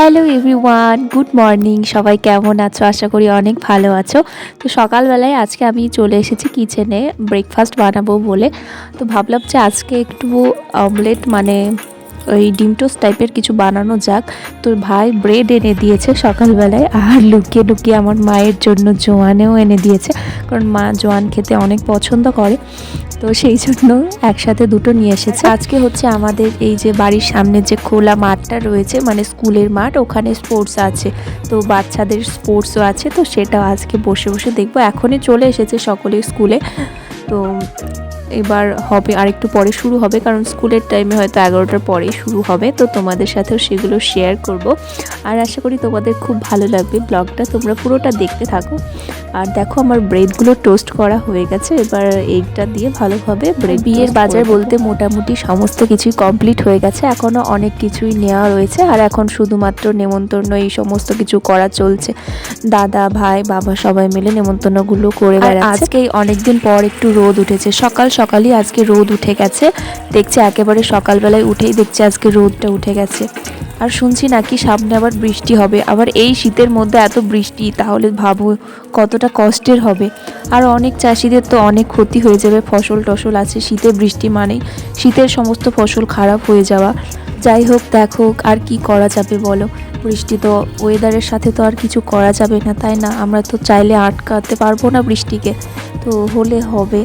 Hello everyone good morning সবাই কেমন আছো? আশা করি অনেক ভালো আছো। তো সকালবেলায় আজকে আমি চলে এসেছি কিচেনে ব্রেকফাস্ট বানাবো বলে। তো ভাবলাম যে আজকে একটু অমলেট মানে ওই ডিম টোস্ট টাইপের কিছু বানানো যাক। তো ভাই ব্রেড এনে দিয়েছে সকালবেলায়, আর লুকিয়ে লুকিয়ে আমার মায়ের জন্য জোয়ানেও এনে দিয়েছে। কারণ মা জোয়ান খেতে অনেক পছন্দ করে। তো সেই জন্য একসাথে দুটো নিয়ে এসেছে। আজকে হচ্ছে আমাদের এই যে বাড়ির সামনে যে খোলা মাঠটা রয়েছে মানে স্কুলের মাঠ, ওখানে স্পোর্টস আছে। তো বাচ্চাদের স্পোর্টসও আছে, তো সেটা আজকে বসে বসে দেখব। এখনই চলে এসেছে সকলে স্কুলে। তো এবার হবে আর একটু পরে শুরু হবে, কারণ স্কুলের টাইমে হয়তো এগারোটার পরেই শুরু হবে। তো তোমাদের সাথেও সেগুলো শেয়ার করব। আর আশা করি তোমাদের খুব ভালো লাগবে ব্লগটা। তোমরা পুরোটা দেখতে থাকো। আর দেখো আমার ব্রেডগুলো টোস্ট করা হয়ে গেছে। এবার এগটা দিয়ে ভালোভাবে ব্রেড বিয়ের বাজার বলতে মোটামুটি সমস্ত কিছুই কমপ্লিট হয়ে গেছে। এখনও অনেক কিছুই নেওয়া রয়েছে। আর এখন শুধুমাত্র নেমন্তন্ন এই সমস্ত কিছু করা চলছে। দাদা ভাই বাবা সবাই মিলে নেমন্তন্নগুলো করে বেড়াচ্ছে। আজকে অনেকদিন পর একটু রোদ উঠেছে। সকাল সকালই আজকে রোদ উঠে গেছে। দেখছি একেবারে সকালবেলায় উঠেই দেখছি আজকে রোদটা উঠে গেছে। আর শুনছি নাকি সামনে আবার বৃষ্টি হবে। আবার এই শীতের মধ্যে এত বৃষ্টি তাহলে ভাবো কতটা কষ্টের হবে। আর অনেক চাষিদের তো অনেক ক্ষতি হয়ে যাবে, ফসল টসল আছে, শীতে বৃষ্টি মানেই। শীতের সমস্ত ফসল খারাপ হয়ে যাওয়া। যাই হোক, দেখো আর কি করা যাবে বলো? বৃষ্টি তো ওয়েদারের সাথে তো আর কিছু করা যাবে না, তাই না? আমরা তো চাইলে আটকাতে পারব না বৃষ্টিকে। তো হলে হবে।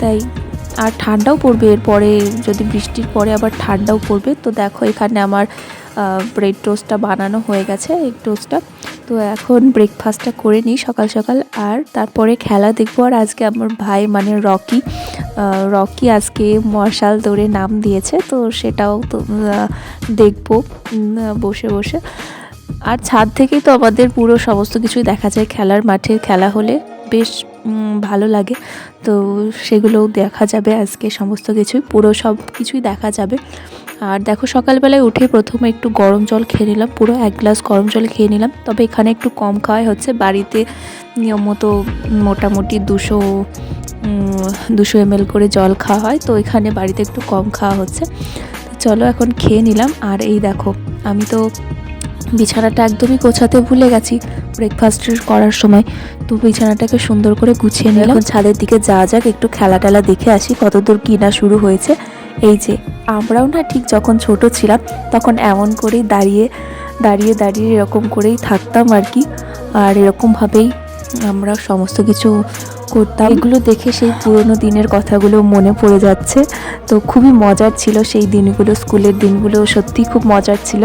তাই, আর ঠান্ডাও পড়বে এরপরে, যদি বৃষ্টির পরে আবার ঠান্ডাও পড়বে, তো দেখো এখানে আমার ব্রেড টোস্টটা বানানো হয়ে গেছে এই টোস্টটা তো এখন ব্রেকফাস্টটা করে নিই সকাল সকাল, আর তারপরে খেলা দেখব। আর আজকে আমার ভাই মানে রকি রকি আজকে মশাল দৌড়ে নাম দিয়েছে, তো সেটাও তো দেখব বসে বসে। আর ছাদ থেকেই তো আমাদের পুরো সমস্ত কিছুই দেখা যায়, খেলার মাঠে খেলা হলে বেশ ভালো লাগে। তো সেগুলোও দেখা যাবে আজকে সমস্ত কিছুই, পুরো সব কিছুই দেখা যাবে। আর দেখো সকালবেলায় উঠে প্রথমে একটু গরম জল খেয়ে নিলাম, পুরো এক গ্লাস গরম জল খেয়ে নিলাম। তবে এখানে একটু কম খাওয়াই হচ্ছে। বাড়িতে নিয়ম মতো মোটামুটি দুশো দুশো এমএল করে জল খাওয়া হয়। তো এখানে বাড়িতে একটু কম খাওয়া হচ্ছে। চলো এখন খেয়ে নিলাম। আর এই দেখো, আমি তো বিছানাটা একদমই গোছাতে ভুলে গেছি। ব্রেকফাস্ট করার সময় তো বিছানাটাকে সুন্দর করে গুছিয়ে নিলাম। এখন ছাদের দিকে যা যাক, একটু খেলা টেলা দেখে আসি কতদূর কি না শুরু হয়েছে। এই যে, আমরাও না ঠিক যখন ছোট ছিলাম, তখন এমন করেই দাঁড়িয়ে দাঁড়িয়ে দাঁড়িয়ে এরকম করেই থাকতাম আর কি। আর এরকমভাবেই আমরা সমস্ত কিছু করতাম। এগুলো দেখে সেই পুরনো দিনের কথাগুলো মনে পড়ে যাচ্ছে। তো খুবই মজার ছিল সেই দিনগুলো, স্কুলের দিনগুলো সত্যি খুব মজার ছিল।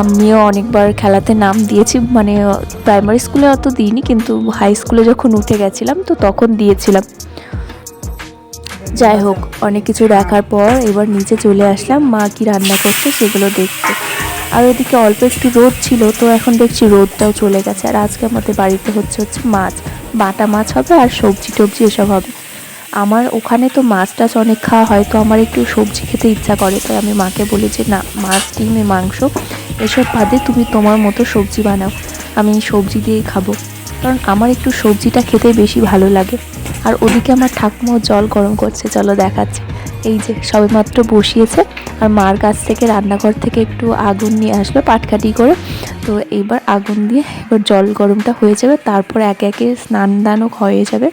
আমিও অনেকবার খেলাতে নাম দিয়েছি মানে প্রাইমারি স্কুলে অত দিইনি, কিন্তু হাই স্কুলে যখন উঠে গেছিলাম, তো তখন দিয়েছিলাম। যাই হোক, অনেক কিছু দেখার পর এবার নিচে চলে আসলাম, মা কি রান্না করছে সেগুলো দেখতে। আর ওদিকে অল্প একটু রোদ ছিল, তো এখন দেখছি রোদটাও চলে গেছে। আর আজকে আমাদের বাড়িতে হচ্ছে হচ্ছে মাছ। বাটা মাছ হবে আর সবজি টবজি এসব হবে। আমার ওখানে তো মাছ টাছ অনেক খাওয়া হয়, তো আমার একটু সবজি খেতে ইচ্ছা করে, তাই আমি মাকে বলি যে, না, মাছ, ডিম মাংস, এসব বাদে তুমি তোমার মতো সবজি বানাও, আমি সবজি দিয়েই খাব। কারণ আমার একটু সবজিটা খেতে বেশি ভালো লাগে। আর ওদিকে আমার ঠাকুমাও জল গরম করছে, চলো দেখাচ্ছে। এই যে সবেমাত্র বসিয়েছে, আর মার কাছ থেকে রান্নাঘর থেকে একটু আগুন নিয়ে আসলো পাটকাটি করে। তো এইবার আগুন দিয়ে এবার জল গরমটা হয়ে যাবে, তারপর একে একে স্নান দানও হয়ে যাবে।